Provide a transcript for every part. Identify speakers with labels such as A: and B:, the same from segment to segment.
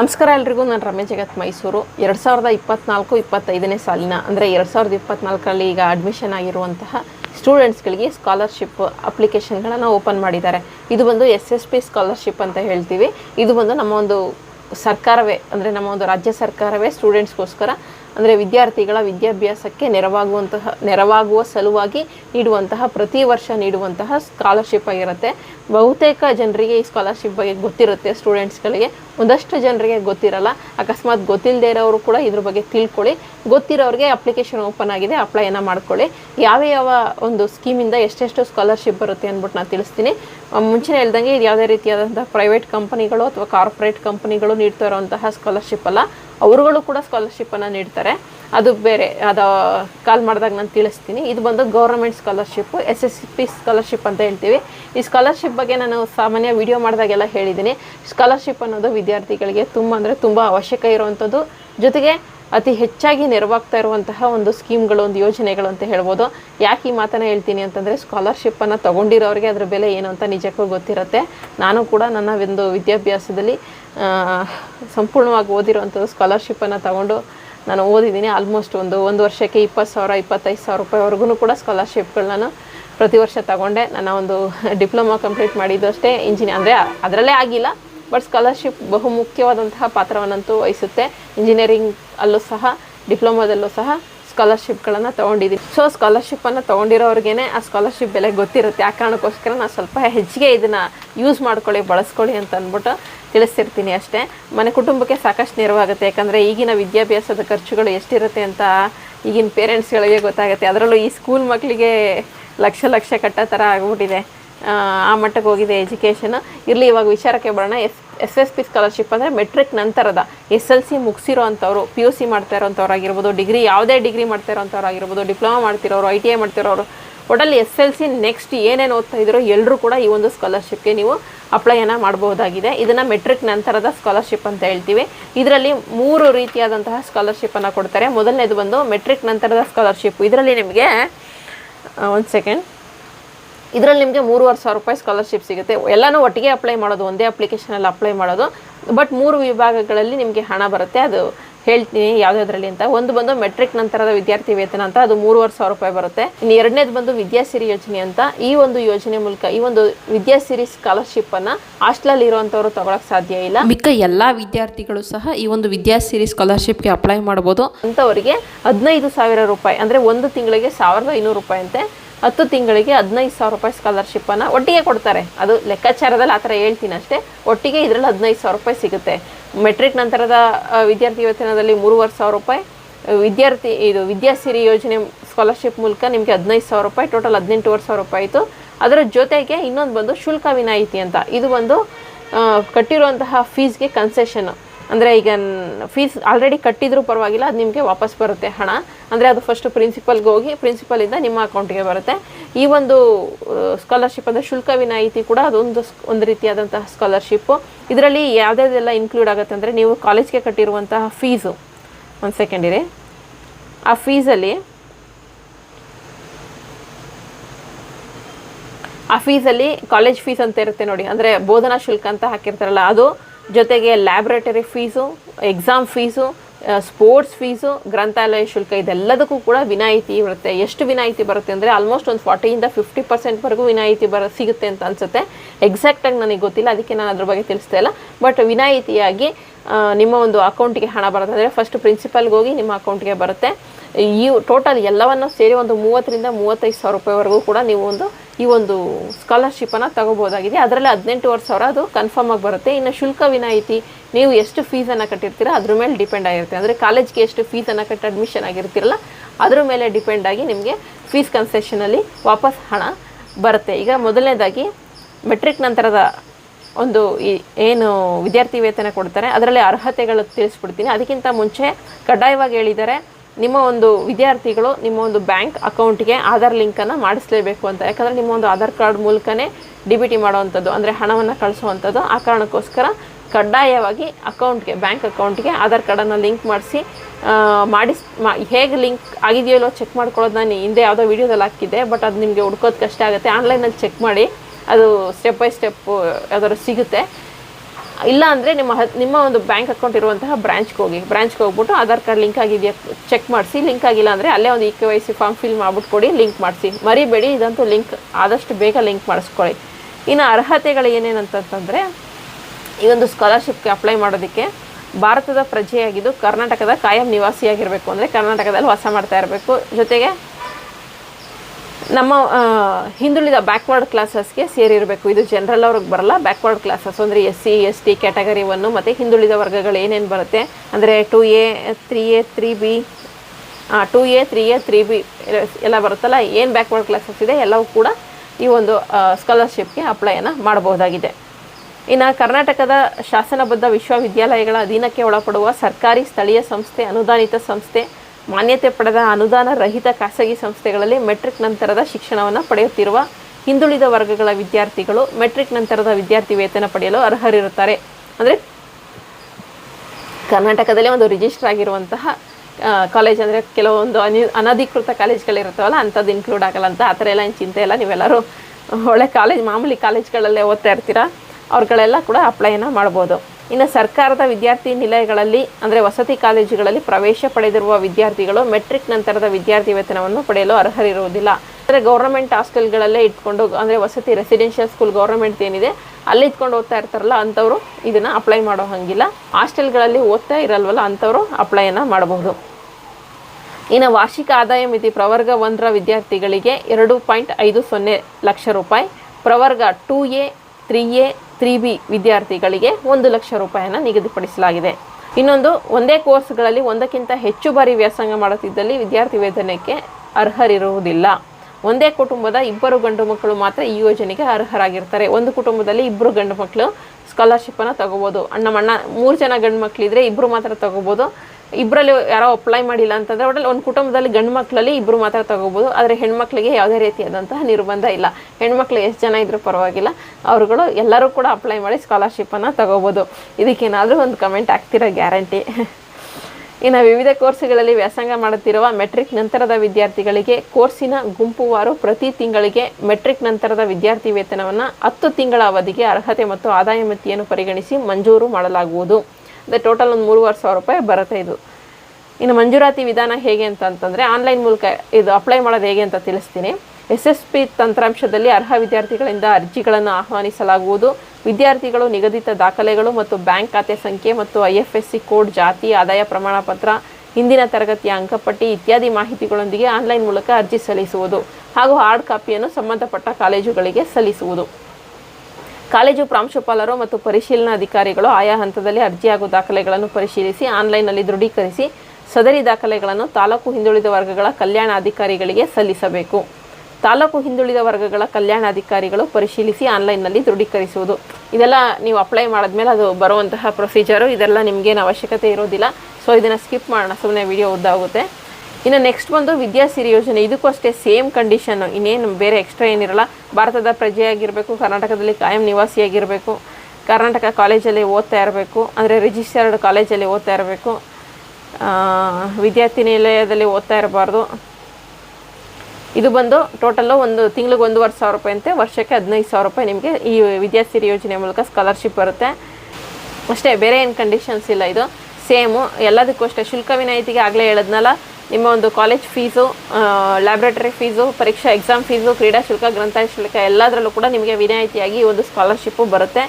A: ನಮಸ್ಕಾರ ಎಲ್ರಿಗೂ, ನಾನು ರಮೇಶ್ ಜಗತ್ ಮೈಸೂರು. ಎರಡು ಸಾವಿರದ ಇಪ್ಪತ್ನಾಲ್ಕು, ಇಪ್ಪತ್ತೈದನೇ ಸಾಲಿನ, ಅಂದರೆ ಎರಡು ಸಾವಿರದ ಇಪ್ಪತ್ನಾಲ್ಕರಲ್ಲಿ ಈಗ ಅಡ್ಮಿಷನ್ ಆಗಿರುವಂತಹ ಸ್ಟೂಡೆಂಟ್ಸ್ಗಳಿಗೆ ಸ್ಕಾಲರ್ಶಿಪ್ ಅಪ್ಲಿಕೇಶನ್ಗಳನ್ನು ಓಪನ್ ಮಾಡಿದ್ದಾರೆ. ಇದು ಬಂದು ಎಸ್ ಎಸ್ ಪಿ ಸ್ಕಾಲರ್ಶಿಪ್ ಅಂತ ಹೇಳ್ತೀವಿ. ಇದು ಬಂದು ನಮ್ಮ ಒಂದು ಸರ್ಕಾರವೇ, ಅಂದರೆ ನಮ್ಮ ಒಂದು ರಾಜ್ಯ ಸರ್ಕಾರವೇ ಸ್ಟೂಡೆಂಟ್ಸ್ಗೋಸ್ಕರ ಅಂದರೆ ವಿದ್ಯಾರ್ಥಿಗಳ ವಿದ್ಯಾಭ್ಯಾಸಕ್ಕೆ ನೆರವಾಗುವಂತಹ, ನೆರವಾಗುವ ಸಲುವಾಗಿ ನೀಡುವಂತಹ, ಪ್ರತಿ ವರ್ಷ ನೀಡುವಂತಹ ಸ್ಕಾಲರ್ಶಿಪ್ ಆಗಿರುತ್ತೆ. ಬಹುತೇಕ ಜನರಿಗೆ ಈ ಸ್ಕಾಲರ್ಶಿಪ್ ಬಗ್ಗೆ ಗೊತ್ತಿರುತ್ತೆ ಸ್ಟೂಡೆಂಟ್ಸ್ಗಳಿಗೆ ಒಂದಷ್ಟು ಜನರಿಗೆ ಗೊತ್ತಿರಲ್ಲ. ಅಕಸ್ಮಾತ್ ಗೊತ್ತಿಲ್ಲದೆ ಇರೋರು ಕೂಡ ಇದ್ರ ಬಗ್ಗೆ ತಿಳ್ಕೊಳ್ಳಿ. ಗೊತ್ತಿರೋರಿಗೆ ಅಪ್ಲಿಕೇಶನ್ ಓಪನ್ ಆಗಿದೆ ಅಪ್ಲೈನ ಮಾಡ್ಕೊಳ್ಳಿ. ಯಾವ ಯಾವ ಒಂದು ಸ್ಕೀಮಿಂದ ಎಷ್ಟೆಷ್ಟು ಸ್ಕಾಲರ್ಶಿಪ್ ಬರುತ್ತೆ ಅಂದ್ಬಿಟ್ಟು ನಾನು ತಿಳಿಸ್ತೀನಿ. ಮುಂಚೆನೇ ಹೇಳ್ದಂಗೆ ಇದು ಯಾವುದೇ ರೀತಿಯಾದಂಥ ಪ್ರೈವೇಟ್ ಕಂಪನಿಗಳು ಅಥವಾ ಕಾರ್ಪೊರೇಟ್ ಕಂಪನಿಗಳು ನೀಡ್ತಾ ಇರುವಂತಹ ಸ್ಕಾಲರ್ಶಿಪ್ ಅಲ್ಲ. ಅವರುಗಳು ಕೂಡ ಸ್ಕಾಲರ್ಶಿಪ್ಪನ್ನು ನೀಡ್ತಾರೆ. ಅದು ಬೇರೆ, ಅದು ಕಾಲ್ ಮಾಡಿದಾಗ ನಾನು ತಿಳಿಸ್ತೀನಿ. ಇದು ಬಂದು government scholarship S S P scholarship ಅಂತ ಹೇಳ್ತೀವಿ. ಈ ಸ್ಕಾಲರ್ಶಿಪ್ ಬಗ್ಗೆ ನಾನು ಸಾಮಾನ್ಯ ವಿಡಿಯೋ ಮಾಡಿದಾಗೆಲ್ಲ ಹೇಳಿದ್ದೀನಿ ಸ್ಕಾಲರ್ಶಿಪ್ ಅನ್ನೋದು ವಿದ್ಯಾರ್ಥಿಗಳಿಗೆ ತುಂಬ ಅಂದರೆ ತುಂಬ ಅವಶ್ಯಕ ಇರುವಂಥದ್ದು. ಜೊತೆಗೆ ಅತಿ ಹೆಚ್ಚಾಗಿ ನೆರವಾಗ್ತಾ ಇರುವಂತಹ ಒಂದು ಸ್ಕೀಮ್ಗಳು, ಒಂದು ಯೋಜನೆಗಳು ಅಂತ ಹೇಳ್ಬೋದು. ಯಾಕೆ ಈ ಮಾತನ್ನು ಹೇಳ್ತೀನಿ ಅಂತಂದರೆ ಸ್ಕಾಲರ್ಶಿಪ್ಪನ್ನು ತೊಗೊಂಡಿರೋರಿಗೆ ಅದರ ಬೆಲೆ ಏನು ಅಂತ ನಿಜಕ್ಕೂ ಗೊತ್ತಿರುತ್ತೆ. ನಾನು ಕೂಡ ನನ್ನ ಒಂದು ವಿದ್ಯಾಭ್ಯಾಸದಲ್ಲಿ ಸಂಪೂರ್ಣವಾಗಿ ಓದಿರೋವಂಥದ್ದು ಸ್ಕಾಲರ್ಶಿಪ್ಪನ್ನು ತಗೊಂಡು ನಾನು ಓದಿದ್ದೀನಿ. ಆಲ್ಮೋಸ್ಟ್ ಒಂದು ಒಂದು ವರ್ಷಕ್ಕೆ ಇಪ್ಪತ್ತು ಸಾವಿರ, ಇಪ್ಪತ್ತೈದು ಸಾವಿರ ರೂಪಾಯಿವರೆಗೂ ಕೂಡ ಸ್ಕಾಲರ್ಶಿಪ್ಗಳನ್ನ ನಾನು ಪ್ರತಿ ವರ್ಷ ತಗೊಂಡೆ. ನನ್ನ ಒಂದು ಡಿಪ್ಲೊಮಾ ಕಂಪ್ಲೀಟ್ ಮಾಡಿದ್ದು ಅಷ್ಟೇ. ಇಂಜಿನಿಯರ್ ಅಂದರೆ ಅದರಲ್ಲೇ ಆಗಿಲ್ಲ ಬಟ್ ಸ್ಕಾಲರ್ಶಿಪ್ ಬಹು ಮುಖ್ಯವಾದಂತಹ ಪಾತ್ರವನ್ನಂತೂ ವಹಿಸುತ್ತೆ. ಇಂಜಿನಿಯರಿಂಗ್ ಅಲ್ಲೂ ಸಹ, ಡಿಪ್ಲೊಮಾದಲ್ಲೂ ಸಹ ಸ್ಕಾಲರ್ಶಿಪ್ಗಳನ್ನು ತೊಗೊಂಡಿದ್ದೀನಿ. ಸೊ ಸ್ಕಾಲರ್ಶಿಪ್ಪನ್ನು ತೊಗೊಂಡಿರೋರ್ಗೇ ಆ ಸ್ಕಾಲರ್ಶಿಪ್ ಬೆಲೆ ಗೊತ್ತಿರುತ್ತೆ. ಆ ಕಾರಣಕ್ಕೋಸ್ಕರ ನಾನು ಸ್ವಲ್ಪ ಹೆಚ್ಚಿಗೆ ಇದನ್ನು ಯೂಸ್ ಮಾಡ್ಕೊಳ್ಳಿ, ಬಳಸ್ಕೊಳ್ಳಿ ಅಂತ ಅಂದ್ಬಿಟ್ಟು ತಿಳಿಸ್ತಿರ್ತೀನಿ ಅಷ್ಟೇ. ಮನೆ ಕುಟುಂಬಕ್ಕೆ ಸಾಕಷ್ಟು ನೆರವಾಗುತ್ತೆ. ಯಾಕಂದರೆ ಈಗಿನ ವಿದ್ಯಾಭ್ಯಾಸದ ಖರ್ಚುಗಳು ಎಷ್ಟಿರುತ್ತೆ ಅಂತ ಈಗಿನ ಪೇರೆಂಟ್ಸ್ಗಳಿಗೆ ಗೊತ್ತಾಗುತ್ತೆ. ಅದರಲ್ಲೂ ಈ ಸ್ಕೂಲ್ ಮಕ್ಕಳಿಗೆ ಲಕ್ಷ ಲಕ್ಷ ಕಟ್ಟೋ ಥರ ಆಗಿಬಿಟ್ಟಿದೆ. ಆ, ಮಟ್ಟಕ್ಕೆ ಹೋಗಿದೆ ಎಜುಕೇಷನ್ ಇರಲಿ ಇವಾಗ ವಿಚಾರಕ್ಕೆ ಬರೋಣ. S S S P scholarship ಅಂದರೆ ಮೆಟ್ರಿಕ್ ನಂತರದ ಎಸ್ ಎಲ್ ಸಿ ಮುಗಿಸಿರೋ ಅಂಥವ್ರು ಪಿ ಯು ಸಿ ಮಾಡ್ತಾ ಇರೋಂಥವ್ರು ಆಗಿರ್ಬೋದು ಡಿಗ್ರಿ ಯಾವುದೇ ಡಿಗ್ರಿ ಮಾಡ್ತಾ ಇರೋಂಥವ್ರು ಆಗಿರ್ಬೋದು ಡಿಪ್ಲೊಮಾ ಮಾಡ್ತಿರೋರು ಐ ಟಿ ಐ ಮಾಡ್ತಿರೋರು ಒಟ್ಟಲ್ಲಿ ಎಸ್ ಎಲ್ ಸಿ ನೆಕ್ಸ್ಟ್ ಏನೇನು ಓದ್ತಾ ಇದ್ರು ಎಲ್ಲರೂ ಕೂಡ ಈ ಒಂದು ಸ್ಕಾಲರ್ಶಿಪ್ಗೆ ನೀವು ಅಪ್ಲೈಯನ್ನು ಮಾಡಬಹುದಾಗಿದೆ. ಇದನ್ನು ಮೆಟ್ರಿಕ್ ನಂತರದ ಸ್ಕಾಲರ್ಶಿಪ್ ಅಂತ ಹೇಳ್ತೀವಿ. ಇದರಲ್ಲಿ ಮೂರು ರೀತಿಯಾದಂತಹ ಸ್ಕಾಲರ್ಶಿಪ್ಪನ್ನು ಕೊಡ್ತಾರೆ. ಮೊದಲನೇದು ಬಂದು ಮೆಟ್ರಿಕ್ ನಂತರದ ಸ್ಕಾಲರ್ಶಿಪ್ ಇದರಲ್ಲಿ ನಿಮಗೆ ಒಂದು ಸೆಕೆಂಡ್ ಇದರಲ್ಲಿ ನಿಮಗೆ ಮೂರುವರೆ ಸಾವಿರ ರೂಪಾಯಿ ಸ್ಕಾಲರ್ಶಿಪ್ ಸಿಗುತ್ತೆ. ಎಲ್ಲನೂ ಒಟ್ಟಿಗೆ ಅಪ್ಲೈ ಮಾಡೋದು, ಒಂದೇ ಅಪ್ಲಿಕೇಶನಲ್ಲಿ ಅಪ್ಲೈ ಮಾಡೋದು. ಬಟ್ ಮೂರು ವಿಭಾಗಗಳಲ್ಲಿ ನಿಮಗೆ ಹಣ ಬರುತ್ತೆ. ಅದು ಹೇಳ್ತೀನಿ ಯಾವುದ್ಯಾವುದರಲ್ಲಿ ಅಂತ. ಒಂದು ಬಂದು ಮೆಟ್ರಿಕ್ ನಂತರದ ವಿದ್ಯಾರ್ಥಿ ವೇತನ ಅಂತ ಅದು ಮೂರುವರೆ ಸಾವಿರ ರೂಪಾಯಿ ಬರುತ್ತೆ. ಇನ್ನು ಎರಡನೇದು ಬಂದು ವಿದ್ಯಾಸಿರಿ ಯೋಜನೆ ಅಂತ. ಈ ಒಂದು ಯೋಜನೆ ಮೂಲಕ ಈ ಒಂದು ವಿದ್ಯಾಸಿರಿ ಸ್ಕಾಲರ್ಶಿಪ್ಪನ್ನು ಹಾಸ್ಟೆಲ್ ಇರುವಂತವರು ತಗೊಳಕ್ ಸಾಧ್ಯ ಇಲ್ಲ. ಮಿಕ್ಕ ಎಲ್ಲಾ ವಿದ್ಯಾರ್ಥಿಗಳು ಸಹ ಈ ಒಂದು ವಿದ್ಯಾಸಿರಿ ಸ್ಕಾಲರ್ಶಿಪ್ಗೆ ಅಪ್ಲೈ ಮಾಡಬಹುದು ಅಂತವರಿಗೆ ಹದಿನೈದು ಸಾವಿರ ರೂಪಾಯಿ ಅಂದ್ರೆ ಒಂದು ತಿಂಗಳಿಗೆ ಸಾವಿರದ ಐನೂರು ರೂಪಾಯಿ ಅಂತೆ. ಹತ್ತು ತಿಂಗಳಿಗೆ ಹದಿನೈದು ಸಾವಿರ ರೂಪಾಯಿ ಸ್ಕಾಲರ್ಶಿಪ್ಪನ್ನು ಒಟ್ಟಿಗೆ ಕೊಡ್ತಾರೆ. ಅದು ಲೆಕ್ಕಾಚಾರದಲ್ಲಿ ಆ ಥರ ಹೇಳ್ತೀನಿ ಅಷ್ಟೇ. ಒಟ್ಟಿಗೆ ಇದರಲ್ಲಿ ಹದಿನೈದು ಸಾವಿರ ರೂಪಾಯಿ ಸಿಗುತ್ತೆ. ಮೆಟ್ರಿಕ್ ನಂತರದ ವಿದ್ಯಾರ್ಥಿ ವೇತನದಲ್ಲಿ ಮೂರುವರೆ ಸಾವಿರ ರೂಪಾಯಿ. ವಿದ್ಯಾರ್ಥಿ, ಇದು ವಿದ್ಯಾಸಿರಿ ಯೋಜನೆ ಸ್ಕಾಲರ್ಶಿಪ್ ಮೂಲಕ ನಿಮಗೆ ಹದಿನೈದು ಸಾವಿರ ರೂಪಾಯಿ ಟೋಟಲ್ ಹದಿನೆಂಟುವರೆ ಸಾವಿರ ರೂಪಾಯಿ ಆಯಿತು. ಅದರ ಜೊತೆಗೆ ಇನ್ನೊಂದು ಬಂದು ಶುಲ್ಕ ವಿನಾಯಿತಿ ಅಂತ. ಇದು ಒಂದು ಕಟ್ಟಿರುವಂತಹ ಫೀಸ್ಗೆ ಕನ್ಸೆಷನ್ ಅಂದರೆ ಈಗ ಫೀಸ್ ಆಲ್ರೆಡಿ ಕಟ್ಟಿದ್ರೂ ಪರವಾಗಿಲ್ಲ, ಅದು ನಿಮಗೆ ವಾಪಸ್ ಬರುತ್ತೆ ಹಣ. ಅಂದರೆ ಅದು ಫಸ್ಟ್ ಪ್ರಿನ್ಸಿಪಲ್ಗೆ ಹೋಗಿ ಪ್ರಿನ್ಸಿಪಲಿಂದ ನಿಮ್ಮ ಅಕೌಂಟಿಗೆ ಬರುತ್ತೆ. ಈ ಒಂದು ಸ್ಕಾಲರ್ಶಿಪ್ ಅಂದರೆ ಶುಲ್ಕ ವಿನಾಯಿತಿ ಕೂಡ ಅದೊಂದು ಒಂದು ರೀತಿಯಾದಂತಹ ಸ್ಕಾಲರ್ಶಿಪ್ಪು ಇದರಲ್ಲಿ ಯಾವುದ್ಯಾವುದೆಲ್ಲ ಇನ್ಕ್ಲೂಡ್ ಆಗುತ್ತೆ ಅಂದರೆ ನೀವು ಕಾಲೇಜ್ಗೆ ಕಟ್ಟಿರುವಂತಹ ಫೀಸು ಒಂದು ಸೆಕೆಂಡ್ ಇರಿ. ಆ ಫೀಸಲ್ಲಿ ಆ ಫೀಸಲ್ಲಿ ಕಾಲೇಜ್ ಫೀಸ್ ಅಂತ ಇರುತ್ತೆ ನೋಡಿ. ಅಂದರೆ ಬೋಧನಾ ಶುಲ್ಕ ಅಂತ ಹಾಕಿರ್ತಾರಲ್ಲ, ಅದು ಜೊತೆಗೆ laboratory fees exam fees sports fees ಗ್ರಂಥಾಲಯ ಶುಲ್ಕ ಇದೆಲ್ಲದಕ್ಕೂ ಕೂಡ ವಿನಾಯಿತಿ ಬರುತ್ತೆ ಎಷ್ಟು ವಿನಾಯಿತಿ ಬರುತ್ತೆ ಅಂದರೆ ಆಲ್ಮೋಸ್ಟ್ ಒಂದು ಫಾರ್ಟಿಯಿಂದ ಫಿಫ್ಟಿ ಪರ್ಸೆಂಟ್ವರೆಗೂ ವಿನಾಯಿತಿ ಬರ, ಸಿಗುತ್ತೆ ಅಂತ ಅನಿಸುತ್ತೆ. ಎಕ್ಸಾಕ್ಟಾಗಿ ನನಗೆ ಗೊತ್ತಿಲ್ಲ, ಅದಕ್ಕೆ ನಾನು ಅದ್ರ ಬಗ್ಗೆ ತಿಳಿಸ್ತಾ ಇಲ್ಲ. ಬಟ್ ವಿನಾಯಿತಿಯಾಗಿ ನಿಮ್ಮ ಒಂದು ಅಕೌಂಟಿಗೆ ಹಣ ಬರುತ್ತೆ. ಅಂದರೆ ಫಸ್ಟ್ ಪ್ರಿನ್ಸಿಪಲ್ಗೆ ಹೋಗಿ ನಿಮ್ಮ ಅಕೌಂಟಿಗೆ ಬರುತ್ತೆ. ಈ ಟೋಟಲ್ ಎಲ್ಲವನ್ನು ಸೇರಿ ಒಂದು ಮೂವತ್ತರಿಂದ ಮೂವತ್ತೈದು ಸಾವಿರ ರೂಪಾಯಿವರೆಗೂ ಕೂಡ ನೀವು ಒಂದು ಈ ಒಂದು ಸ್ಕಾಲರ್ಶಿಪ್ಪನ್ನು ತಗೋಬೋದಾಗಿದೆ. ಅದರಲ್ಲಿ ಹದಿನೆಂಟುವರೆ ಸಾವಿರ ಅದು ಕನ್ಫರ್ಮ್ ಆಗಿ ಬರುತ್ತೆ. ಇನ್ನು ಶುಲ್ಕ ವಿನಾಯಿತಿ ನೀವು ಎಷ್ಟು ಫೀಸನ್ನು ಕಟ್ಟಿರ್ತೀರ ಅದ್ರ ಮೇಲೆ ಡಿಪೆಂಡ್ ಆಗಿರುತ್ತೆ. ಅಂದರೆ ಕಾಲೇಜ್ಗೆ ಎಷ್ಟು ಫೀಸನ್ನು ಕಟ್ಟಿ ಅಡ್ಮಿಷನ್ ಆಗಿರ್ತೀರಲ್ಲ, ಅದ್ರ ಮೇಲೆ ಡಿಪೆಂಡ್ ಆಗಿ ನಿಮಗೆ ಫೀಸ್ ಕನ್ಸೆಷನಲ್ಲಿ ವಾಪಸ್ ಹಣ ಬರುತ್ತೆ. ಈಗ ಮೊದಲನೇದಾಗಿ ಮೆಟ್ರಿಕ್ ನಂತರದ ಒಂದು ಏನು ವಿದ್ಯಾರ್ಥಿ ವೇತನ ಕೊಡ್ತಾರೆ, ಅದರಲ್ಲಿ ಅರ್ಹತೆಗಳು ತಿಳಿಸ್ಬಿಡ್ತೀನಿ. ಅದಕ್ಕಿಂತ ಮುಂಚೆ ಕಡ್ಡಾಯವಾಗಿ ಹೇಳಿದ್ದಾರೆ ನಿಮ್ಮ ಒಂದು ವಿದ್ಯಾರ್ಥಿಗಳು ನಿಮ್ಮ ಒಂದು ಬ್ಯಾಂಕ್ ಅಕೌಂಟ್ಗೆ ಆಧಾರ್ ಲಿಂಕನ್ನು ಮಾಡಿಸ್ಲೇಬೇಕು ಅಂತ. ಯಾಕಂದರೆ ನಿಮ್ಮ ಒಂದು ಆಧಾರ್ ಕಾರ್ಡ್ ಮೂಲಕನೇ ಡಿ ಬಿ ಟಿ ಮಾಡುವಂಥದ್ದು, ಅಂದರೆ ಹಣವನ್ನು ಕಳಿಸುವಂಥದ್ದು. ಆ ಕಾರಣಕ್ಕೋಸ್ಕರ ಕಡ್ಡಾಯವಾಗಿ ಅಕೌಂಟ್ಗೆ, ಬ್ಯಾಂಕ್ ಅಕೌಂಟ್ಗೆ ಆಧಾರ್ ಕಾರ್ಡನ್ನು ಲಿಂಕ್ ಮಾಡಿಸಿ ಮಾಡಿಸ್, ಮಾ, ಹೇಗೆ ಲಿಂಕ್ ಆಗಿದೆಯೋ ಇಲ್ಲೋ ಚೆಕ್ ಮಾಡ್ಕೊಳ್ಳೋದು ನಾನು ಹಿಂದೆ ಯಾವುದೋ ವೀಡಿಯೋದಲ್ಲಿ ಹಾಕಿದ್ದೆ. ಬಟ್ ಅದು ನಿಮಗೆ ಹುಡ್ಕೋದು ಕಷ್ಟ ಆಗುತ್ತೆ. ಆನ್ಲೈನಲ್ಲಿ ಚೆಕ್ ಮಾಡಿ ಅದು ಸ್ಟೆಪ್ ಬೈ ಸ್ಟೆಪ್ ಯಾವ್ದಾದ್ರು ಸಿಗುತ್ತೆ. ಇಲ್ಲ ಅಂದರೆ ನಿಮ್ಮ ನಿಮ್ಮ ಒಂದು ಬ್ಯಾಂಕ್ ಅಕೌಂಟ್ ಇರುವಂತಹ ಬ್ರಾಂಚ್ಗೆ ಹೋಗಿ. ಬ್ರಾಂಚ್ಗೆ ಹೋಗ್ಬಿಟ್ಟು ಆಧಾರ್ ಕಾರ್ಡ್ ಲಿಂಕ್ ಆಗಿದೆಯಾ ಚೆಕ್ ಮಾಡಿಸಿ. ಲಿಂಕ್ ಆಗಿಲ್ಲ ಅಂದರೆ ಅಲ್ಲೇ ಒಂದು E K Y C form fill ಮಾಡ್ಬಿಟ್ಟು ಕೊಡಿ ಲಿಂಕ್ ಮಾಡಿಸಿ. ಮರಿಬೇಡಿ, ಇದಂತೂ ಲಿಂಕ್ ಆದಷ್ಟು ಬೇಗ ಲಿಂಕ್ ಮಾಡಿಸ್ಕೊಳ್ಳಿ. ಇನ್ನು ಅರ್ಹತೆಗಳು ಏನೇನಂತಂತಂದರೆ ಈ ಒಂದು ಸ್ಕಾಲರ್ಶಿಪ್ಗೆ ಅಪ್ಲೈ ಮಾಡೋದಕ್ಕೆ ಭಾರತದ ಪ್ರಜೆಯಾಗಿದ್ದು ಕರ್ನಾಟಕದ ಕಾಯಂ ನಿವಾಸಿಯಾಗಿರಬೇಕು. ಅಂದರೆ ಕರ್ನಾಟಕದಲ್ಲಿ ವಾಸ ಮಾಡ್ತಾ ಇರಬೇಕು. ಜೊತೆಗೆ ನಮ್ಮ ಹಿಂದುಳಿದ ಬ್ಯಾಕ್ವರ್ಡ್ ಕ್ಲಾಸಸ್ಗೆ ಸೇರಿರಬೇಕು. ಇದು ಜನರಲ್ ಅವ್ರಿಗೆ ಬರಲ್ಲ ಬ್ಯಾಕ್ವರ್ಡ್ ಕ್ಲಾಸಸ್ ಅಂದರೆ S C S T category one ಮತ್ತು ಹಿಂದುಳಿದ ವರ್ಗಗಳು ಏನೇನು ಬರುತ್ತೆ? ಅಂದರೆ two A three A three B two A three A three B ಎಲ್ಲ ಬರುತ್ತಲ್ಲ. ಏನು ಬ್ಯಾಕ್ವರ್ಡ್ ಕ್ಲಾಸಸ್ ಇದೆ, ಎಲ್ಲವೂ ಕೂಡ ಈ ಒಂದು ಸ್ಕಾಲರ್ಶಿಪ್ಗೆ ಅಪ್ಲೈಯನ್ನು ಮಾಡಬಹುದಾಗಿದೆ. ಇನ್ನು ಕರ್ನಾಟಕದ ಶಾಸನಬದ್ಧ ವಿಶ್ವವಿದ್ಯಾಲಯಗಳ ಅಧೀನಕ್ಕೆ ಒಳಪಡುವ ಸರ್ಕಾರಿ ಸ್ಥಳೀಯ ಸಂಸ್ಥೆ, ಅನುದಾನಿತ ಸಂಸ್ಥೆ ಮಾನ್ಯತೆ ಪಡೆದ ಅನುದಾನ ರಹಿತ ಖಾಸಗಿ ಸಂಸ್ಥೆಗಳಲ್ಲಿ ಮೆಟ್ರಿಕ್ ನಂತರದ ಶಿಕ್ಷಣವನ್ನು ಪಡೆಯುತ್ತಿರುವ ಹಿಂದುಳಿದ ವರ್ಗಗಳ ವಿದ್ಯಾರ್ಥಿಗಳು ಮೆಟ್ರಿಕ್ ನಂತರದ ವಿದ್ಯಾರ್ಥಿ ವೇತನ ಪಡೆಯಲು ಅರ್ಹರಿರುತ್ತಾರೆ. ಅಂದರೆ ಕರ್ನಾಟಕದಲ್ಲೇ ಒಂದು ರಿಜಿಸ್ಟರ್ ಆಗಿರುವಂತಹ ಕಾಲೇಜ್ ಅಂದರೆ ಕೆಲವೊಂದು ಅನಿ, ಅನಧಿಕೃತ ಕಾಲೇಜ್ಗಳಿರುತ್ತವಲ್ಲ, ಅಂಥದ್ದು ಇನ್ಕ್ಲೂಡ್ ಆಗಲ್ಲ ಅಂತ ಆ ಥರ ಎಲ್ಲ ಏನು ಚಿಂತೆ ಇಲ್ಲ. ನೀವೆಲ್ಲರೂ ಒಳ್ಳೆ ಕಾಲೇಜ್ ಮಾಮೂಲಿ ಕಾಲೇಜ್ಗಳಲ್ಲೇ ಓದ್ತಾ ಇರ್ತೀರಾ, ಅವ್ರುಗಳೆಲ್ಲ ಕೂಡ ಅಪ್ಲೈನ ಮಾಡ್ಬೋದು. ಇನ್ನು ಸರ್ಕಾರದ ವಿದ್ಯಾರ್ಥಿ ನಿಲಯಗಳಲ್ಲಿ, ಅಂದರೆ ವಸತಿ ಕಾಲೇಜುಗಳಲ್ಲಿ ಪ್ರವೇಶ ಪಡೆದಿರುವ ವಿದ್ಯಾರ್ಥಿಗಳು ಮೆಟ್ರಿಕ್ ನಂತರದ ವಿದ್ಯಾರ್ಥಿ ವೇತನವನ್ನು ಪಡೆಯಲು ಅರ್ಹರಿರುವುದಿಲ್ಲ. ಅಂದರೆ ಗೌರ್ಮೆಂಟ್ ಹಾಸ್ಟೆಲ್ಗಳಲ್ಲೇ ಇಟ್ಕೊಂಡು, ಅಂದರೆ ವಸತಿ ರೆಸಿಡೆನ್ಷಿಯಲ್ ಸ್ಕೂಲ್ ಗೌರ್ಮೆಂಟ್ ಏನಿದೆ, ಅಲ್ಲಿ ಇಟ್ಕೊಂಡು ಓದ್ತಾ ಇರ್ತಾರಲ್ಲ, ಅಂಥವರು ಇದನ್ನು ಅಪ್ಲೈ ಮಾಡೋ ಹಾಗಿಲ್ಲ. ಹಾಸ್ಟೆಲ್ಗಳಲ್ಲಿ ಓದ್ತಾ ಇರಲ್ವಲ್ಲ, ಅಂಥವರು ಅಪ್ಲೈಯನ್ನು ಮಾಡಬಹುದು. ಇನ್ನು ವಾರ್ಷಿಕ ಆದಾಯ ಮಿತಿ ಪ್ರವರ್ಗ ಒಂದರ ವಿದ್ಯಾರ್ಥಿಗಳಿಗೆ ಎರಡು ಪಾಯಿಂಟ್ ಐದು ಸೊನ್ನೆ ಲಕ್ಷ ರೂಪಾಯಿ, ಪ್ರವರ್ಗ two A, three A three B ವಿದ್ಯಾರ್ಥಿಗಳಿಗೆ ಒಂದು ಲಕ್ಷ ರೂಪಾಯಿಯನ್ನು ನಿಗದಿಪಡಿಸಲಾಗಿದೆ. ಇನ್ನೊಂದು, ಒಂದೇ ಕೋರ್ಸ್ಗಳಲ್ಲಿ ಒಂದಕ್ಕಿಂತ ಹೆಚ್ಚು ಬಾರಿ ವ್ಯಾಸಂಗ ಮಾಡುತ್ತಿದ್ದಲ್ಲಿ ವಿದ್ಯಾರ್ಥಿ ವೇತನಕ್ಕೆ ಅರ್ಹರಿರುವುದಿಲ್ಲ. ಒಂದೇ ಕುಟುಂಬದ ಇಬ್ಬರು ಗಂಡು ಮಕ್ಕಳು ಮಾತ್ರ ಈ ಯೋಜನೆಗೆ ಅರ್ಹರಾಗಿರ್ತಾರೆ. ಒಂದು ಕುಟುಂಬದಲ್ಲಿ ಇಬ್ಬರು ಗಂಡು ಮಕ್ಕಳು ಸ್ಕಾಲರ್ಶಿಪ್ಪನ್ನು ತಗೋಬೋದು. ಅಣ್ಣ ಅಣ್ಣ ಮೂರು ಜನ ಗಂಡು ಮಕ್ಕಳಿದ್ರೆ ಇಬ್ಬರು ಮಾತ್ರ ತಗೋಬೋದು. ಇಬ್ಬರಲ್ಲಿ ಯಾರೋ ಅಪ್ಲೈ ಮಾಡಿಲ್ಲ ಅಂತಂದರೆ ಒಟ್ಟಲ್ಲಿ ಒಂದು ಕುಟುಂಬದಲ್ಲಿ ಗಂಡು ಮಕ್ಕಳಲ್ಲಿ ಇಬ್ಬರು ಮಾತ್ರ ತಗೋಬೋದು. ಆದರೆ ಹೆಣ್ಮಕ್ಳಿಗೆ ಯಾವುದೇ ರೀತಿಯಾದಂತಹ ನಿರ್ಬಂಧ ಇಲ್ಲ. ಹೆಣ್ಮಕ್ಳು ಎಷ್ಟು ಜನ ಇದ್ರೂ ಪರವಾಗಿಲ್ಲ. ಅವರುಗಳು ಎಲ್ಲರೂ ಕೂಡ ಅಪ್ಲೈ ಮಾಡಿ ಸ್ಕಾಲರ್ಶಿಪ್ಪನ್ನು ತಗೋಬೋದು. ಇದಕ್ಕೇನಾದರೂ ಒಂದು ಕಮೆಂಟ್ ಆಗ್ತಿರೋ ಗ್ಯಾರಂಟಿ ಇನ್ನು ವಿವಿಧ ಕೋರ್ಸ್ಗಳಲ್ಲಿ ವ್ಯಾಸಂಗ ಮಾಡುತ್ತಿರುವ ಮೆಟ್ರಿಕ್ ನಂತರದ ವಿದ್ಯಾರ್ಥಿಗಳಿಗೆ ಕೋರ್ಸಿನ ಗುಂಪುವಾರು ಪ್ರತಿ ತಿಂಗಳಿಗೆ ಮೆಟ್ರಿಕ್ ನಂತರದ ವಿದ್ಯಾರ್ಥಿ ವೇತನವನ್ನು ಹತ್ತು ತಿಂಗಳ ಅವಧಿಗೆ ಅರ್ಹತೆ ಮತ್ತು ಆದಾಯ ಮಿತಿಯನ್ನು ಪರಿಗಣಿಸಿ ಮಂಜೂರು ಮಾಡಲಾಗುವುದು. ಅಂದರೆ ಟೋಟಲ್ ಒಂದು ಮೂರುವರೆ ಸಾವಿರ ರೂಪಾಯಿ ಬರುತ್ತೆ ಇದು. ಇನ್ನು ಮಂಜೂರಾತಿ ವಿಧಾನ ಹೇಗೆ ಅಂತ ಅಂತಂದರೆ ಆನ್ಲೈನ್ ಮೂಲಕ ಇದು ಅಪ್ಲೈ ಮಾಡೋದು ಹೇಗೆ ಅಂತ ತಿಳಿಸ್ತೀನಿ. ಎಸ್ ಎಸ್ ಪಿ ತಂತ್ರಾಂಶದಲ್ಲಿ ಅರ್ಹ ವಿದ್ಯಾರ್ಥಿಗಳಿಂದ ಅರ್ಜಿಗಳನ್ನು ಆಹ್ವಾನಿಸಲಾಗುವುದು. ವಿದ್ಯಾರ್ಥಿಗಳು ನಿಗದಿತ ದಾಖಲೆಗಳು ಮತ್ತು ಬ್ಯಾಂಕ್ ಖಾತೆ ಸಂಖ್ಯೆ ಮತ್ತು I F S C code, ಜಾತಿ, ಆದಾಯ ಪ್ರಮಾಣ ಪತ್ರ ಹಿಂದಿನ ತರಗತಿಯ ಅಂಕಪಟ್ಟಿ ಇತ್ಯಾದಿ ಮಾಹಿತಿಗಳೊಂದಿಗೆ ಆನ್ಲೈನ್ ಮೂಲಕ ಅರ್ಜಿ ಸಲ್ಲಿಸುವುದು ಹಾಗೂ ಹಾರ್ಡ್ ಕಾಪಿಯನ್ನು ಸಂಬಂಧಪಟ್ಟ ಕಾಲೇಜುಗಳಿಗೆ ಸಲ್ಲಿಸುವುದು. ಕಾಲೇಜು ಪ್ರಾಂಶುಪಾಲರು ಮತ್ತು ಪರಿಶೀಲನಾ ಅಧಿಕಾರಿಗಳು ಆಯಾ ಹಂತದಲ್ಲಿ ಅರ್ಜಿ ಹಾಗೂ ದಾಖಲೆಗಳನ್ನು ಪರಿಶೀಲಿಸಿ ಆನ್ಲೈನ್ನಲ್ಲಿ ದೃಢೀಕರಿಸಿ ಸದರಿ ದಾಖಲೆಗಳನ್ನು ತಾಲೂಕು ಹಿಂದುಳಿದ ವರ್ಗಗಳ ಕಲ್ಯಾಣಾಧಿಕಾರಿಗಳಿಗೆ ಸಲ್ಲಿಸಬೇಕು. ತಾಲೂಕು ಹಿಂದುಳಿದ ವರ್ಗಗಳ ಕಲ್ಯಾಣಾಧಿಕಾರಿಗಳು ಪರಿಶೀಲಿಸಿ ಆನ್ಲೈನ್ನಲ್ಲಿ ದೃಢೀಕರಿಸುವುದು. ಇದೆಲ್ಲ ನೀವು ಅಪ್ಲೈ ಮಾಡಿದ್ಮೇಲೆ ಅದು ಬರುವಂತಹ ಪ್ರೊಸೀಜರು. ಇದೆಲ್ಲ ನಿಮಗೇನು ಅವಶ್ಯಕತೆ ಇರೋದಿಲ್ಲ. ಸೊ, ಇದನ್ನು ಸ್ಕಿಪ್ ಮಾಡೋಣ. ಸುಮ್ಮನೆ ವಿಡಿಯೋ ಉದ್ದಾಗುತ್ತೆ ಇನ್ನು ನೆಕ್ಸ್ಟ್ ಬಂದು ವಿದ್ಯಾಸಿರಿ ಯೋಜನೆ. ಇದಕ್ಕೂ ಅಷ್ಟೇ ಸೇಮ್ ಕಂಡೀಷನ್ನು ಇನ್ನೇನು ಬೇರೆ ಎಕ್ಸ್ಟ್ರಾ ಏನಿರಲ್ಲ. ಭಾರತದ ಪ್ರಜೆಯಾಗಿರಬೇಕು, ಕರ್ನಾಟಕದಲ್ಲಿ ಕಾಯಂ ನಿವಾಸಿಯಾಗಿರಬೇಕು, ಕರ್ನಾಟಕ ಕಾಲೇಜಲ್ಲಿ ಓದ್ತಾ ಇರಬೇಕು, ಅಂದರೆ ರಿಜಿಸ್ಟರ್ಡ್ ಕಾಲೇಜಲ್ಲಿ ಓದ್ತಾ ಇರಬೇಕು ವಿದ್ಯಾರ್ಥಿ ನಿಲಯದಲ್ಲಿ ಓದ್ತಾ ಇರಬಾರ್ದು. ಇದು ಬಂದು ಟೋಟಲ್ಲು ಒಂದು ತಿಂಗಳಿಗೆ ಒಂದೂವರೆ ಸಾವಿರ ರೂಪಾಯಿ ಅಂತೆ. ವರ್ಷಕ್ಕೆ ಹದಿನೈದು ಸಾವಿರ ರೂಪಾಯಿ ನಿಮಗೆ ಈ ವಿದ್ಯಾಸಿರಿ ಯೋಜನೆ ಮೂಲಕ ಸ್ಕಾಲರ್ಶಿಪ್ ಬರುತ್ತೆ. ಅಷ್ಟೇ, ಬೇರೆ ಏನು ಕಂಡೀಷನ್ಸ್ ಇಲ್ಲ ಇದು. ಸೇಮು ಎಲ್ಲದಕ್ಕೂ ಅಷ್ಟೇ. ಶುಲ್ಕ ವಿನಾಯಿತಿಗೆ ಆಗಲೇ ಹೇಳಿದ್ನಲ್ಲ ನಿಮ್ಮ ಒಂದು ಕಾಲೇಜ್ ಫೀಸು ಲ್ಯಾಬ್ರೇಟರಿ ಫೀಸು ಪರೀಕ್ಷಾ ಎಕ್ಸಾಮ್ ಫೀಸು ಕ್ರೀಡಾ ಶುಲ್ಕ, ಗ್ರಂಥಾಲಯ ಶುಲ್ಕ ಎಲ್ಲದರಲ್ಲೂ ಕೂಡ ನಿಮಗೆ ವಿನಾಯಿತಿಯಾಗಿ ಈ ಒಂದು ಸ್ಕಾಲರ್ಶಿಪ್ಪು ಬರುತ್ತೆ.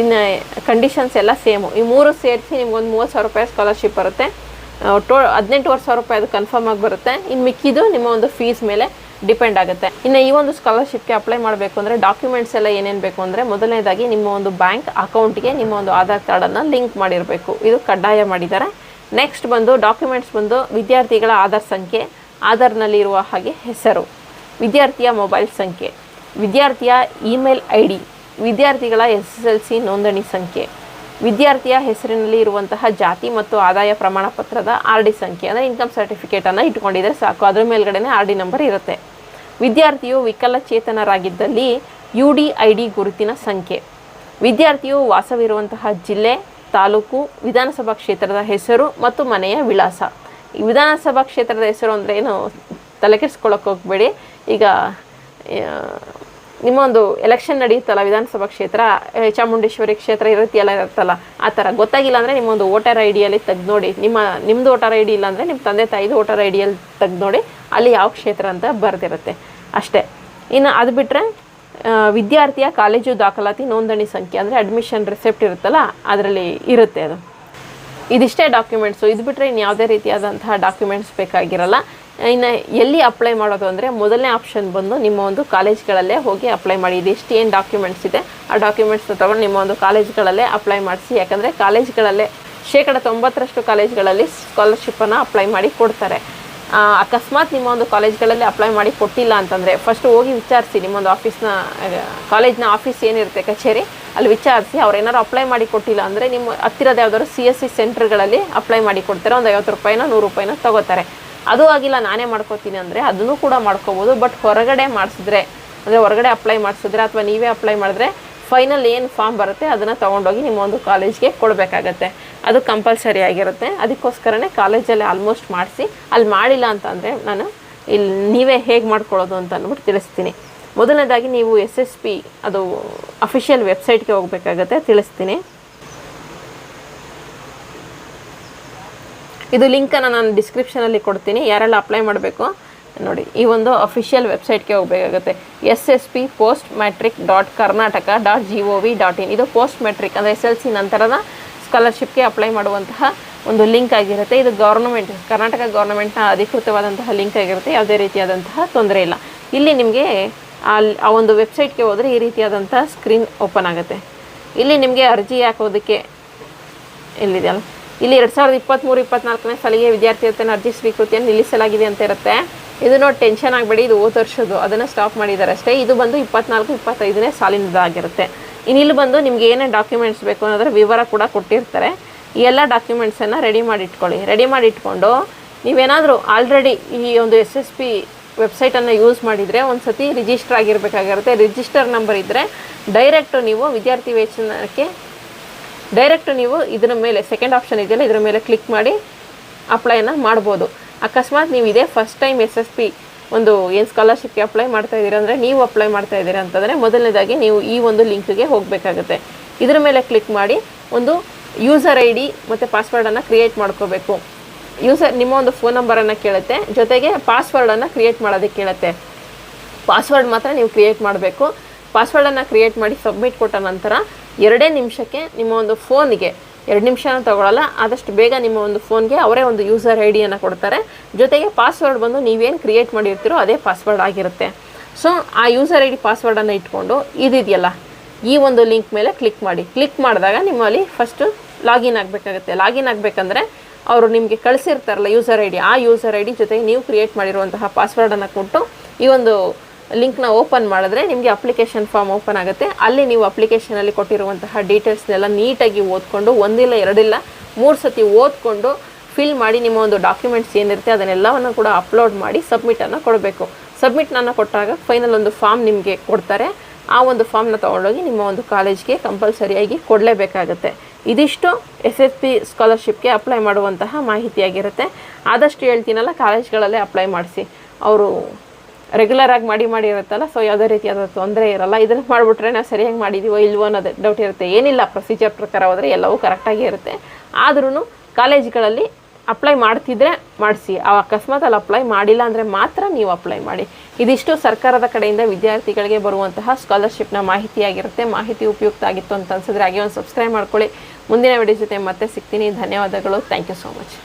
A: ಇನ್ನು ಕಂಡೀಷನ್ಸ್ ಎಲ್ಲ ಸೇಮು ಈ ಮೂರು ಸೇರಿಸಿ ನಿಮ್ಗೊಂದು ಮೂವತ್ತು ಸಾವಿರ ರೂಪಾಯಿ ಸ್ಕಾಲರ್ಶಿಪ್ ಬರುತ್ತೆ. ಟೋ, ಹದಿನೆಂಟುವರೆ ಸಾವಿರ ರೂಪಾಯಿ ಅದು ಕನ್ಫರ್ಮ್ ಆಗಿ ಬರುತ್ತೆ. ಇನ್ನು ಮಿಕ್ಕಿದ್ದು ನಿಮ್ಮ ಒಂದು ಫೀಸ್ ಮೇಲೆ ಡಿಪೆಂಡ್ ಆಗುತ್ತೆ. ಇನ್ನು ಈ ಒಂದು ಸ್ಕಾಲರ್ಶಿಪ್ಗೆ ಅಪ್ಲೈ ಮಾಡಬೇಕು ಅಂದರೆ ಡಾಕ್ಯುಮೆಂಟ್ಸ್ ಎಲ್ಲ ಏನೇನು ಬೇಕು ಅಂದರೆ ಮೊದಲನೇದಾಗಿ ನಿಮ್ಮ ಒಂದು ಬ್ಯಾಂಕ್ ಅಕೌಂಟ್ಗೆ ನಿಮ್ಮ ಒಂದು ಆಧಾರ್ ಕಾರ್ಡನ್ನು ಲಿಂಕ್ ಮಾಡಿರಬೇಕು. ಇದು ಕಡ್ಡಾಯ ಮಾಡಿದ್ದಾರೆ ನೆಕ್ಸ್ಟ್ ಬಂದು ಡಾಕ್ಯುಮೆಂಟ್ಸ್ ಬಂದು ವಿದ್ಯಾರ್ಥಿಗಳ ಆಧಾರ್ ಸಂಖ್ಯೆ, ಆಧಾರ್ನಲ್ಲಿರುವ ಹಾಗೆ ಹೆಸರು, ವಿದ್ಯಾರ್ಥಿಯ ಮೊಬೈಲ್ ಸಂಖ್ಯೆ, ವಿದ್ಯಾರ್ಥಿಯ ಇಮೇಲ್ ಐ ಡಿ ವಿದ್ಯಾರ್ಥಿಗಳ ಎಸ್ ಎಸ್ ಎಲ್ ಸಿ ನೋಂದಣಿ ಸಂಖ್ಯೆ, ವಿದ್ಯಾರ್ಥಿಯ ಹೆಸರಿನಲ್ಲಿ ಇರುವಂತಹ ಜಾತಿ ಮತ್ತು ಆದಾಯ ಪ್ರಮಾಣ ಪತ್ರದ ಆರ್ ಡಿ ಸಂಖ್ಯೆ, ಅಂದರೆ ಇನ್ಕಮ್ ಸರ್ಟಿಫಿಕೇಟನ್ನು ಇಟ್ಕೊಂಡಿದ್ರೆ ಸಾಕು. ಅದರ ಮೇಲ್ಗಡೆನೇ ಆರ್ ಡಿ ನಂಬರ್ ಇರುತ್ತೆ. ವಿದ್ಯಾರ್ಥಿಯು ವಿಕಲಚೇತನರಾಗಿದ್ದಲ್ಲಿ ಯು ಡಿ ಐ ಡಿ ಗುರುತಿನ ಸಂಖ್ಯೆ, ವಿದ್ಯಾರ್ಥಿಯು ವಾಸವಿರುವಂತಹ ಜಿಲ್ಲೆ ತಾಲೂಕು ವಿಧಾನಸಭಾ ಕ್ಷೇತ್ರದ ಹೆಸರು ಮತ್ತು ಮನೆಯ ವಿಳಾಸ. ಈ ವಿಧಾನಸಭಾ ಕ್ಷೇತ್ರದ ಹೆಸರು ಅಂದರೆ ಏನು? ತಲೆ ಕೆಡಿಸ್ಕೊಳ್ಳೋಕೆ ಹೋಗಬೇಡಿ. ಈಗ ನಿಮ್ಮ ಒಂದು ಎಲೆಕ್ಷನ್ ನಡೆಯುತ್ತಲ್ಲ, ವಿಧಾನಸಭಾ ಕ್ಷೇತ್ರ, ಚಾಮುಂಡೇಶ್ವರಿ ಕ್ಷೇತ್ರ ಇರುತ್ತೆಲ್ಲ ಇರುತ್ತಲ್ಲ, ಆ ಥರ ಗೊತ್ತಾಗಿಲ್ಲ ಅಂದರೆ ನಿಮ್ಮೊಂದು ವೋಟರ್ ಐ ಡಿಯಲ್ಲಿ ತೆಗ್ದು ನೋಡಿ. ನಿಮ್ಮ ನಿಮ್ಮದು ವೋಟರ್ ಐ ಡಿ ಇಲ್ಲ ಅಂದರೆ ನಿಮ್ಮ ತಂದೆ ತಾಯಿದು ವೋಟರ್ ಐ ಡಿಯಲ್ಲಿ ತೆಗ್ದು ನೋಡಿ, ಅಲ್ಲಿ ಯಾವ ಕ್ಷೇತ್ರ ಅಂತ ಬರೆದಿರುತ್ತೆ. ಅಷ್ಟೇ. ಇನ್ನು ಅದು ಬಿಟ್ಟರೆ ವಿದ್ಯಾರ್ಥಿಯ ಕಾಲೇಜು ದಾಖಲಾತಿ ನೋಂದಣಿ ಸಂಖ್ಯೆ, ಅಂದರೆ ಅಡ್ಮಿಷನ್ ರಿಸೆಪ್ಟ್ ಇರುತ್ತಲ್ಲ, ಅದರಲ್ಲಿ ಇರುತ್ತೆ ಅದು. ಇದಿಷ್ಟೇ ಡಾಕ್ಯುಮೆಂಟ್ಸು ಇದು ಬಿಟ್ಟರೆ ಇನ್ನು ಯಾವುದೇ ರೀತಿಯಾದಂತಹ ಡಾಕ್ಯುಮೆಂಟ್ಸ್ ಬೇಕಾಗಿರಲ್ಲ. ಇನ್ನು ಎಲ್ಲಿ ಅಪ್ಲೈ ಮಾಡೋದು ಅಂದರೆ ಮೊದಲನೇ ಆಪ್ಷನ್ ಬಂದು ನಿಮ್ಮ ಒಂದು ಕಾಲೇಜ್ಗಳಲ್ಲೇ ಹೋಗಿ ಅಪ್ಲೈ ಮಾಡಿ. ಇದಿಷ್ಟು ಏನು ಡಾಕ್ಯುಮೆಂಟ್ಸ್ ಇದೆ, ಆ ಡಾಕ್ಯುಮೆಂಟ್ಸ್ನ ತೊಗೊಂಡು ನಿಮ್ಮ ಒಂದು ಕಾಲೇಜ್ಗಳಲ್ಲೇ ಅಪ್ಲೈ ಮಾಡಿಸಿ. ಯಾಕಂದರೆ ಕಾಲೇಜ್ಗಳಲ್ಲೇ ಶೇಕಡ ತೊಂಬತ್ತರಷ್ಟು ಕಾಲೇಜ್ಗಳಲ್ಲಿ ಸ್ಕಾಲರ್ಶಿಪ್ಪನ್ನು ಅಪ್ಲೈ ಮಾಡಿ ಕೊಡ್ತಾರೆ. ಅಕಸ್ಮಾತ್ ನಿಮ್ಮ ಒಂದು ಕಾಲೇಜ್ಗಳಲ್ಲಿ ಅಪ್ಲೈ ಮಾಡಿ ಕೊಟ್ಟಿಲ್ಲ ಅಂತಂದರೆ ಫಸ್ಟ್ ಹೋಗಿ ವಿಚಾರಿಸಿ ನಿಮ್ಮೊಂದು ಆಫೀಸ್ನ ಕಾಲೇಜ್ನ ಆಫೀಸ್ ಏನಿರುತ್ತೆ ಕಚೇರಿ, ಅಲ್ಲಿ ವಿಚಾರಿಸಿ ಅವ್ರು ಏನಾದ್ರು ಅಪ್ಲೈ ಮಾಡಿ ಕೊಟ್ಟಿಲ್ಲ ಅಂದರೆ ನಿಮ್ಮ ಹತ್ತಿರದ ಯಾವ್ದಾದ್ರು ಸಿ ಎಸ್ ಸಿ ಸೆಂಟ್ರ್ಗಳಲ್ಲಿ ಅಪ್ಲೈ ಮಾಡಿ ಕೊಡ್ತಾರೆ, ಒಂದು ಐವತ್ತು ರೂಪಾಯಿನ, ನೂರು ರೂಪಾಯಿನ ತಗೋತಾರೆ. ಅದು ಆಗಿಲ್ಲ, ನಾನೇ ಮಾಡ್ಕೋತೀನಿ ಅಂದರೆ ಅದನ್ನು ಕೂಡ ಮಾಡ್ಕೋಬೋದು ಬಟ್ ಹೊರಗಡೆ ಮಾಡಿಸಿದ್ರೆ, ಅಂದರೆ ಹೊರಗಡೆ ಅಪ್ಲೈ ಮಾಡಿಸಿದ್ರೆ ಅಥವಾ ನೀವೇ ಅಪ್ಲೈ ಮಾಡಿದ್ರೆ ಫೈನಲ್ ಏನು ಫಾರ್ಮ್ ಬರುತ್ತೆ ಅದನ್ನು ತೊಗೊಂಡೋಗಿ ನಿಮ್ಮ ಒಂದು ಕಾಲೇಜ್ಗೆ ಕೊಡಬೇಕಾಗತ್ತೆ. ಅದು ಕಂಪಲ್ಸರಿ ಆಗಿರುತ್ತೆ. ಅದಕ್ಕೋಸ್ಕರನೇ ಕಾಲೇಜಲ್ಲಿ ಆಲ್ಮೋಸ್ಟ್ ಮಾಡಿಸಿ. ಅಲ್ಲಿ ಮಾಡಿಲ್ಲ ಅಂತಂದರೆ ನಾನು ಇಲ್ಲಿ ನೀವೇ ಹೇಗೆ ಮಾಡ್ಕೊಳ್ಳೋದು ಅಂತ ಅಂದ್ಬಿಟ್ಟು ತಿಳಿಸ್ತೀನಿ. ಮೊದಲನೇದಾಗಿ ನೀವು ಎಸ್ ಎಸ್ ಪಿ ಅದು ಅಫಿಷಿಯಲ್ ವೆಬ್ಸೈಟ್ಗೆ ಹೋಗಬೇಕಾಗತ್ತೆ, ತಿಳಿಸ್ತೀನಿ. ಇದು ಲಿಂಕನ್ನು ನಾನು ಡಿಸ್ಕ್ರಿಪ್ಷನಲ್ಲಿ ಕೊಡ್ತೀನಿ. ಯಾರೆಲ್ಲ ಅಪ್ಲೈ ಮಾಡಬೇಕು, ನೋಡಿ, ಈ ಒಂದು ಅಫಿಷಿಯಲ್ ವೆಬ್ಸೈಟ್ಗೆ ಹೋಗಬೇಕಾಗುತ್ತೆ. S S P post matric dot Karnataka dot G O V dot in ಇದು ಪೋಸ್ಟ್ ಮ್ಯಾಟ್ರಿಕ್ ಅಂದರೆ ಎಸ್ ಎಲ್ ಸಿ ನಂತರದ ಸ್ಕಾಲರ್ಶಿಪ್ಗೆ ಅಪ್ಲೈ ಮಾಡುವಂತಹ ಒಂದು ಲಿಂಕ್ ಆಗಿರುತ್ತೆ. ಇದು ಗೌರ್ನಮೆಂಟ್ ಕರ್ನಾಟಕ ಗೌರ್ಮೆಂಟ್ನ ಅಧಿಕೃತವಾದಂತಹ ಲಿಂಕ್ ಆಗಿರುತ್ತೆ. ಯಾವುದೇ ರೀತಿಯಾದಂತಹ ತೊಂದರೆ ಇಲ್ಲ. ಇಲ್ಲಿ ನಿಮಗೆ ಅಲ್ಲಿ ಆ ಒಂದು ವೆಬ್ಸೈಟ್ಗೆ ಹೋದರೆ ಈ ರೀತಿಯಾದಂಥ ಸ್ಕ್ರೀನ್ ಓಪನ್ ಆಗುತ್ತೆ. ಇಲ್ಲಿ ನಿಮಗೆ ಅರ್ಜಿ ಹಾಕೋದಕ್ಕೆ ಎಲ್ಲಿದೆಯಲ್ಲ? ಇಲ್ಲಿ ಎರಡು ಸಾವಿರದ ಇಪ್ಪತ್ತ್ಮೂರು ಇಪ್ಪತ್ನಾಲ್ಕನೇ ಸಾಲಿಗೆ ವಿದ್ಯಾರ್ಥಿ ವೇತನ ಅರ್ಜಿ ಸ್ವೀಕೃತಿಯನ್ನು ನಿಲ್ಲಿಸಲಾಗಿದೆ ಅಂತ ಇರುತ್ತೆ. ಇದು ನೋಡಿ ಟೆನ್ಷನ್ ಆಗಬೇಡಿ. ಇದು ಓದ್ ವರ್ಷದ್ದು. ಅದನ್ನು ಸ್ಟಾಪ್ ಮಾಡಿದ್ದಾರೆ ಅಷ್ಟೇ ಇದು ಬಂದು ಇಪ್ಪತ್ನಾಲ್ಕು, ಇಪ್ಪತ್ತೈದನೇ ಸಾಲಿನದಾಗಿರುತ್ತೆ ಇನ್ನು ಇಲ್ಲಿ ಬಂದು ನಿಮ್ಗೆ ಏನೇನು ಡಾಕ್ಯುಮೆಂಟ್ಸ್ ಬೇಕು ಅನ್ನೋದ್ರ ವಿವರ ಕೂಡ ಕೊಟ್ಟಿರ್ತಾರೆ. ಈ ಎಲ್ಲ ಡಾಕ್ಯುಮೆಂಟ್ಸನ್ನು ರೆಡಿ ಮಾಡಿ ಇಟ್ಕೊಳ್ಳಿ. ರೆಡಿ ಮಾಡಿ ಇಟ್ಕೊಂಡು ನೀವೇನಾದರೂ ಆಲ್ರೆಡಿ ಈ ಒಂದು ಎಸ್ ಎಸ್ ಪಿ ವೆಬ್ಸೈಟನ್ನು ಯೂಸ್ ಮಾಡಿದರೆ ಒಂದು ಸತಿ ರಿಜಿಸ್ಟರ್ ಆಗಿರಬೇಕಾಗಿರುತ್ತೆ. ರಿಜಿಸ್ಟರ್ ನಂಬರ್ ಇದ್ದರೆ ಡೈರೆಕ್ಟು ನೀವು ವಿದ್ಯಾರ್ಥಿ ವೇತನಕ್ಕೆ ಡೈರೆಕ್ಟು ನೀವು ಇದರ ಮೇಲೆ ಸೆಕೆಂಡ್ ಆಪ್ಷನ್ ಇದೆಯಲ್ಲ, ಇದರ ಮೇಲೆ ಕ್ಲಿಕ್ ಮಾಡಿ ಅಪ್ಲೈನ ಮಾಡ್ಬೋದು. ಅಕಸ್ಮಾತ್ ನೀವು ಇದೇ first time S S P ಒಂದು ಏನು ಸ್ಕಾಲರ್ಶಿಪ್ಗೆ ಅಪ್ಲೈ ಮಾಡ್ತಾ ಇದ್ದೀರಾ ಅಂದರೆ ನೀವು ಅಪ್ಲೈ ಮಾಡ್ತಾ ಇದ್ದೀರಾ ಅಂತಂದರೆ ಮೊದಲನೇದಾಗಿ ನೀವು ಈ ಒಂದು ಲಿಂಕ್ಗೆ ಹೋಗಬೇಕಾಗುತ್ತೆ. ಇದರ ಮೇಲೆ ಕ್ಲಿಕ್ ಮಾಡಿ ಒಂದು ಯೂಸರ್ ಐ ಡಿ ಮತ್ತು ಪಾಸ್ವರ್ಡನ್ನು ಕ್ರಿಯೇಟ್ ಮಾಡ್ಕೋಬೇಕು. ಯೂಸರ್ ನಿಮ್ಮ ಒಂದು ಫೋನ್ ನಂಬರನ್ನು ಕೇಳುತ್ತೆ, ಜೊತೆಗೆ ಪಾಸ್ವರ್ಡನ್ನು ಕ್ರಿಯೇಟ್ ಮಾಡೋದಕ್ಕೆ ಕೇಳುತ್ತೆ. ಪಾಸ್ವರ್ಡ್ ಮಾತ್ರ ನೀವು ಕ್ರಿಯೇಟ್ ಮಾಡಬೇಕು. ಪಾಸ್ವರ್ಡನ್ನು ಕ್ರಿಯೇಟ್ ಮಾಡಿ ಸಬ್ಮಿಟ್ ಕೊಟ್ಟ ನಂತರ ಎರಡೇ ನಿಮಿಷಕ್ಕೆ ನಿಮ್ಮ ಒಂದು ಫೋನಿಗೆ ಎರಡು ನಿಮಿಷನೂ ತಗೊಳ್ಳಲ್ಲ ಆದಷ್ಟು ಬೇಗ ನಿಮ್ಮ ಒಂದು ಫೋನ್ಗೆ ಅವರೇ ಒಂದು ಯೂಸರ್ ಐ ಡಿಯನ್ನು ಕೊಡ್ತಾರೆ. ಜೊತೆಗೆ ಪಾಸ್ವರ್ಡ್ ಬಂದು ನೀವೇನು ಕ್ರಿಯೇಟ್ ಮಾಡಿರ್ತೀರೋ ಅದೇ ಪಾಸ್ವರ್ಡ್ ಆಗಿರುತ್ತೆ. ಸೊ ಆ ಯೂಸರ್ ಐ ಡಿ ಪಾಸ್ವರ್ಡನ್ನು ಇಟ್ಕೊಂಡು ಇದಿದೆಯಲ್ಲ, ಈ ಒಂದು ಲಿಂಕ್ ಮೇಲೆ ಕ್ಲಿಕ್ ಮಾಡಿ. ಕ್ಲಿಕ್ ಮಾಡಿದಾಗ ನಿಮ್ಮಲ್ಲಿ ಫಸ್ಟು ಲಾಗಿನ್ ಆಗಬೇಕಾಗುತ್ತೆ. ಲಾಗಿನ್ ಆಗಬೇಕಂದ್ರೆ ಅವರು ನಿಮಗೆ ಕಳಿಸಿರ್ತಾರಲ್ಲ ಯೂಸರ್ ಐ ಡಿ ಆ ಯೂಸರ್ ಐ ಡಿ ಜೊತೆಗೆ ನೀವು ಕ್ರಿಯೇಟ್ ಮಾಡಿರುವಂತಹ ಪಾಸ್ವರ್ಡನ್ನು ಕೊಟ್ಟು ಈ ಒಂದು ಲಿಂಕ್ನ ಓಪನ್ ಮಾಡಿದ್ರೆ ನಿಮಗೆ ಅಪ್ಲಿಕೇಶನ್ ಫಾರ್ಮ್ ಓಪನ್ ಆಗುತ್ತೆ. ಅಲ್ಲಿ ನೀವು ಅಪ್ಲಿಕೇಶನಲ್ಲಿ ಕೊಟ್ಟಿರುವಂತಹ ಡೀಟೇಲ್ಸ್ನೆಲ್ಲ ನೀಟಾಗಿ ಓದ್ಕೊಂಡು, ಒಂದಿಲ್ಲ, ಎರಡಿಲ್ಲ, ಮೂರು ಸತಿ ಓದ್ಕೊಂಡು ಫಿಲ್ ಮಾಡಿ ನಿಮ್ಮ ಒಂದು ಡಾಕ್ಯುಮೆಂಟ್ಸ್ ಏನಿರುತ್ತೆ ಅದನ್ನೆಲ್ಲವನ್ನು ಕೂಡ ಅಪ್ಲೋಡ್ ಮಾಡಿ ಸಬ್ಮಿಟನ್ನು ಕೊಡಬೇಕು. ಸಬ್ಮಿಟ್ನನ್ನು ಕೊಟ್ಟಾಗ ಫೈನಲ್ ಒಂದು ಫಾರ್ಮ್ ನಿಮಗೆ ಕೊಡ್ತಾರೆ. ಆ ಒಂದು ಫಾರ್ಮ್ನ ತೊಗೊಂಡೋಗಿ ನಿಮ್ಮ ಒಂದು ಕಾಲೇಜ್ಗೆ ಕಂಪಲ್ಸರಿಯಾಗಿ ಕೊಡಲೇಬೇಕಾಗುತ್ತೆ. ಇದಿಷ್ಟು ಎಸ್ ಎಸ್ ಪಿ ಸ್ಕಾಲರ್ಶಿಪ್ಗೆ ಅಪ್ಲೈ ಮಾಡುವಂತಹ ಮಾಹಿತಿಯಾಗಿರುತ್ತೆ. ಆದಷ್ಟು ಹೇಳ್ತೀನಲ್ಲ ಕಾಲೇಜ್ಗಳಲ್ಲೇ ಅಪ್ಲೈ ಮಾಡಿಸಿ. ಅವರು ರೆಗ್ಯುಲರ್ ಆಗಿ ಮಾಡಿ ಮಾಡಿ ಇರುತ್ತಲ್ಲ ಸೊ ಯಾವುದೇ ರೀತಿಯಾದ ತೊಂದರೆ ಇರಲ್ಲ. ಇದನ್ನು ಮಾಡಿಬಿಟ್ರೆ ನಾವು ಸರಿಯಾಗಿ ಮಾಡಿದ್ದೀವೋ ಇಲ್ವೋ ಅನ್ನೋದು ಡೌಟ್ ಇರುತ್ತೆ. ಏನಿಲ್ಲ ಪ್ರೊಸೀಜರ್ ಪ್ರಕಾರ ಹೋದರೆ ಎಲ್ಲವೂ ಕರೆಕ್ಟಾಗಿ ಇರುತ್ತೆ. ಆದ್ರೂ ಕಾಲೇಜ್ಗಳಲ್ಲಿ ಅಪ್ಲೈ ಮಾಡ್ತಿದ್ರೆ ಮಾಡಿಸಿ. ಆ ಅಕಸ್ಮಾತ್ ಅಲ್ಲಿ ಅಪ್ಲೈ ಮಾಡಿಲ್ಲ ಅಂದರೆ ಮಾತ್ರ ನೀವು ಅಪ್ಲೈ ಮಾಡಿ. ಇದಿಷ್ಟು ಸರ್ಕಾರದ ಕಡೆಯಿಂದ ವಿದ್ಯಾರ್ಥಿಗಳಿಗೆ ಬರುವಂತಹ ಸ್ಕಾಲರ್ಶಿಪ್ನ ಮಾಹಿತಿ ಆಗಿರುತ್ತೆ. ಮಾಹಿತಿ ಉಪಯುಕ್ತ ಆಗಿತ್ತು ಅಂತ ಅನ್ಸಿದ್ರೆ ಹಾಗೆ ಒಂದು ಸಬ್ಸ್ಕ್ರೈಬ್ ಮಾಡ್ಕೊಳ್ಳಿ. ಮುಂದಿನ ವಿಡಿಯೋ ಜೊತೆ ಮತ್ತೆ ಸಿಗ್ತೀನಿ. ಧನ್ಯವಾದಗಳು. Thank you so much